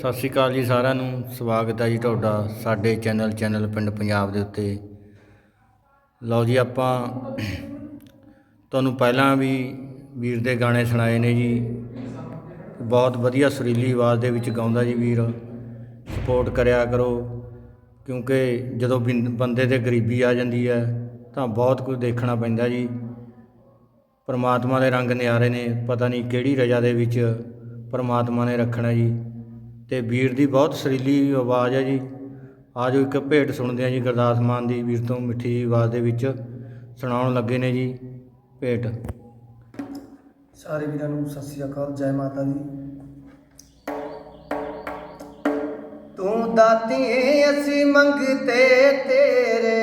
ਸਤਿ ਸ਼੍ਰੀ ਅਕਾਲ ਜੀ ਸਾਰਿਆਂ ਨੂੰ, ਸਵਾਗਤ ਹੈ ਜੀ ਤੁਹਾਡਾ ਸਾਡੇ ਚੈਨਲ ਚੈਨਲ ਪਿੰਡ ਪੰਜਾਬ ਦੇ ਉੱਤੇ। ਲਓ ਜੀ ਆਪਾਂ ਤੁਹਾਨੂੰ ਪਹਿਲਾਂ ਵੀ ਵੀਰ ਦੇ ਗਾਣੇ ਸੁਣਾਏ ਨੇ ਜੀ। ਬਹੁਤ ਵਧੀਆ ਸੁਰੀਲੀ ਆਵਾਜ਼ ਦੇ ਵਿੱਚ ਗਾਉਂਦਾ ਜੀ ਵੀਰ। ਸਪੋਰਟ ਕਰਿਆ ਕਰੋ, ਕਿਉਂਕਿ ਜਦੋਂ ਬਿੰ- ਬੰਦੇ ਤੇ ਗਰੀਬੀ ਆ ਜਾਂਦੀ ਹੈ, ਤਾਂ ਬਹੁਤ ਕੁਝ ਦੇਖਣਾ ਪੈਂਦਾ ਜੀ। ਪਰਮਾਤਮਾ ਦੇ ਰੰਗ ਨਿਆਰੇ ਨੇ, ਪਤਾ ਨਹੀਂ ਕਿਹੜੀ ਰਜਾ ਦੇ ਵਿੱਚ ਪਰਮਾਤਮਾ ਨੇ ਰੱਖਣਾ ਜੀ। ਤੇ ਵੀਰ ਦੀ ਬਹੁਤ ਸੁਰੀਲੀ ਆਵਾਜ਼ ਹੈ ਜੀ। ਆਜੋ ਇੱਕ ਭੇਟ ਸੁਣਦੇ ਹਾਂ ਜੀ ਗੁਰਦਾਸ ਮਾਨ ਦੀ, ਵੀਰ ਤੋਂ ਮਿੱਠੀ ਜਿਹੀ ਆਵਾਜ਼ ਦੇ ਵਿੱਚ ਸੁਣਾਉਣ ਲੱਗੇ ਨੇ ਜੀ ਭੇਟ। ਸਾਰੇ ਵੀਰਾਂ ਨੂੰ ਸਤਿ ਸ੍ਰੀ ਅਕਾਲ, ਜੈ ਮਾਤਾ ਦੀ। ਤੂੰ ਦਾਤੀਏ ਅਸੀਂ ਮੰਗਤੇ ਤੇਰੇ,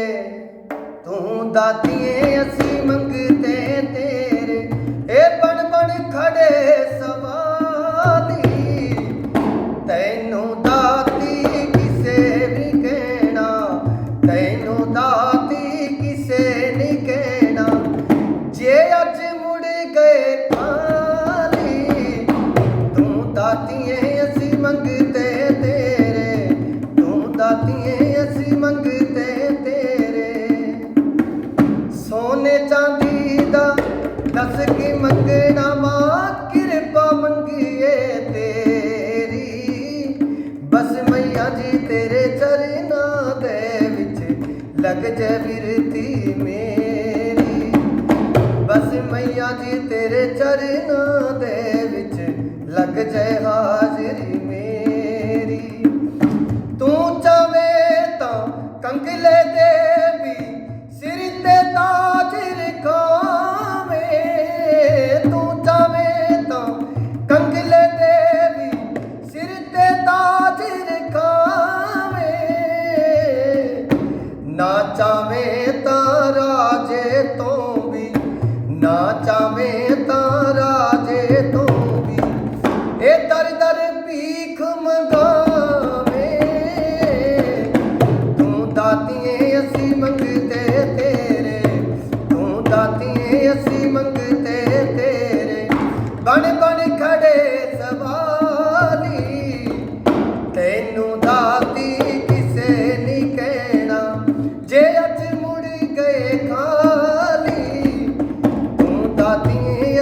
ਤੂੰ ਦਾਤੀਏ ਅਸੀਂ ਮੰਗਤੇ ਦਾਤੀਏ, ਅਸੀਂ ਮੰਗਦੇ ਤੇਰੇ। ਤੂੰ ਦਾਤੀਏ, ਅਸੀਂ ਮੰਗਦੇ ਤੇਰੇ। ਸੋਨੇ ਚਾਂਦੀ ਦਾ ਦੱਸ ਕੀ ਮੰਗਣਾ ਮਾਂ ਕਿਰਪਾ ਮੰਗੀਏ ਤੇਰੀ। ਬਸ ਮਈਆ ਜੀ, ਤੇਰੇ ਚਰਨਾਂ ਦੇ ਵਿੱਚ ਲੱਗ ਜਾ ਬਿਰਤੀ ਮੇਰੀ। ਬਸ ਮਈਆ ਜੀ, ਤੇਰੇ ਚਰਨਾਂ ਦੇ ਵਿੱਚ ਲੱਗ ਜਾ ਹਾਜ਼ਰੀ ਮੇਰੀ। ਤੂੰ ਚਾਵੇ ਤਾਂ ਕੰਗਲੇ ਦੇ ਵੀ ਸਿਰ ਤੇ ਤਾਜ ਰਖਾਵੇਂ। ਤੂੰ ਚਾਵੇਂ ਤਾਂ ਕੰਗਲੇ ਦੇ ਵੀ ਸਿਰ ਤੇ ਤਾਜ ਰਖਾਵੇਂ। ਨਾ ਚਾਵੇਂ ਤਾਂ ਰਾਜੇ ਤੋਂ ਵੀ, ਨਾ ਚਾਵੇਂ ਤਾਂ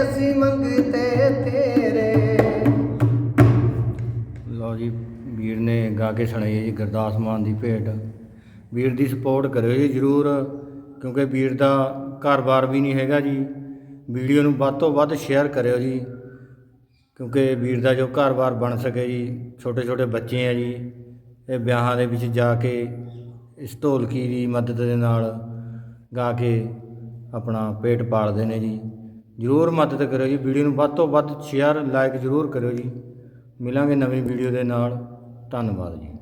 ਅਸੀਂ ਮੰਗਤੇ ਤੇਰੇ। ਲਓ ਜੀ, ਵੀਰ ਨੇ ਗਾ ਕੇ ਸੁਣਾਈ ਹੈ ਜੀ, ਗੁਰਦਾਸ ਮਾਨ ਦੀ ਭੇਟ। ਵੀਰ ਦੀ ਸਪੋਰਟ ਕਰਿਓ ਜੀ ਜਰੂਰ, ਕਿਉਂਕਿ ਵੀਰ ਦਾ ਘਰ-ਬਾਰ ਵੀ ਨਹੀਂ ਹੈਗਾ ਜੀ। ਵੀਡੀਓ ਨੂੰ ਵੱਧ ਤੋਂ ਵੱਧ ਸ਼ੇਅਰ ਕਰਿਓ ਜੀ, ਕਿਉਂਕਿ ਵੀਰ ਦਾ ਜੋ ਘਰ-ਬਾਰ ਬਣ ਸਕੇ ਜੀ, ਛੋਟੇ-ਛੋਟੇ ਬੱਚੇ ਆ ਜੀ, ਇਹ ਵਿਆਹਾਂ ਦੇ ਵਿੱਚ ਜਾ ਕੇ ਇਸ ਢੋਲਕੀ ਦੀ ਮਦਦ ਦੇ ਨਾਲ ਗਾ ਕੇ ਆਪਣਾ ਪੇਟ ਪਾਲਦੇ ਨੇ ਜੀ। ਜਰੂਰ ਮਦਦ ਕਰਿਓ ਜੀ। ਵੀਡੀਓ ਨੂੰ ਵੱਧ ਤੋਂ ਵੱਧ ਸ਼ੇਅਰ ਲਾਈਕ ਜਰੂਰ ਕਰਿਓ ਜੀ। ਮਿਲਾਂਗੇ ਨਵੀਂ ਵੀਡੀਓ ਦੇ ਨਾਲ। ਧੰਨਵਾਦ ਜੀ।